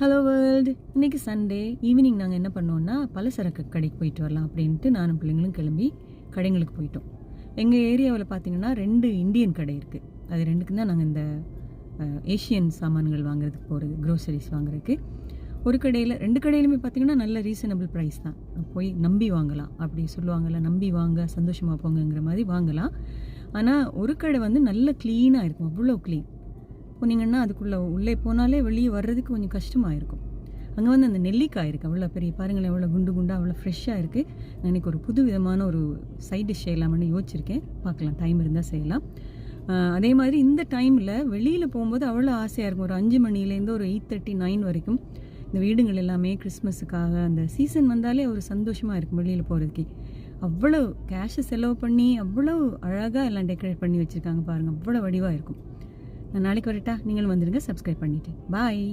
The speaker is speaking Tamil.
ஹலோ வேர்ல்டு இன்னைக்கு சண்டே ஈவினிங் நாங்கள் என்ன பண்ணோம்னா பலசரக்கு கடைக்கு போயிட்டு வரலாம் அப்படின்ட்டு நானும் பிள்ளைங்களும் கிளம்பி கடைங்களுக்கு போயிட்டோம். எங்கள் ஏரியாவில் பார்த்தீங்கன்னா ரெண்டு இந்தியன் கடை இருக்குது அது ரெண்டுக்கும் தான் நாங்கள் இந்த ஏஷியன் சாமான்கள் வாங்குறதுக்கு போகிறது க்ரோசரிஸ் வாங்குறதுக்கு. ஒரு கடையில் ரெண்டு கடையிலுமே பார்த்தீங்கன்னா நல்ல ரீசனபிள் ப்ரைஸ் தான். போய் நம்பி வாங்கலாம் அப்படி சொல்லுவாங்கல்ல நம்பி வாங்க சந்தோஷமாக போங்கங்கிற மாதிரி வாங்கலாம். ஆனால் ஒரு கடை வந்து நல்ல க்ளீனாக இருக்கும் அவ்வளோ க்ளீன் போனீங்கன்னா அதுக்குள்ளே உள்ளே போனாலே வெளியே வர்றதுக்கு கொஞ்சம் கஷ்டமாக இருக்கும் அங்கே வந்து அந்த நெல்லிக்காய் இருக்குது அவ்வளோ பெரிய பாருங்களேன் எவ்வளோ குண்டு குண்டாக அவ்வளோ ஃப்ரெஷ்ஷாக இருக்குது நான் இன்றைக்கி ஒரு புது விதமான ஒரு சைட் டிஷ் செய்யலாம்னு யோசிச்சிருக்கேன். பார்க்கலாம் டைம் இருந்தால் செய்யலாம். அதே மாதிரி இந்த டைமில் வெளியில் போகும்போது அவ்வளோ ஆசையாக இருக்கும். ஒரு அஞ்சு மணிலேருந்து ஒரு எயிட் தேர்ட்டி நைன் வரைக்கும் இந்த வீடுகள் எல்லாமே கிறிஸ்மஸுக்காக அந்த சீசன் வந்தாலே ஒரு சந்தோஷமாக இருக்கும் வெளியில் போகிறதுக்கு அவ்வளோ கேஷை செலவு பண்ணி அவ்வளோ அழகாக எல்லாம் டெக்கரேட் பண்ணி வச்சுருக்காங்க பாருங்கள் அவ்வளோ வடிவாக இருக்கும். நான் நாளைக்கு வரட்டா? நீங்களும் வந்துடுங்க சப்ஸ்கிரைப் பண்ணிவிட்டு பாய்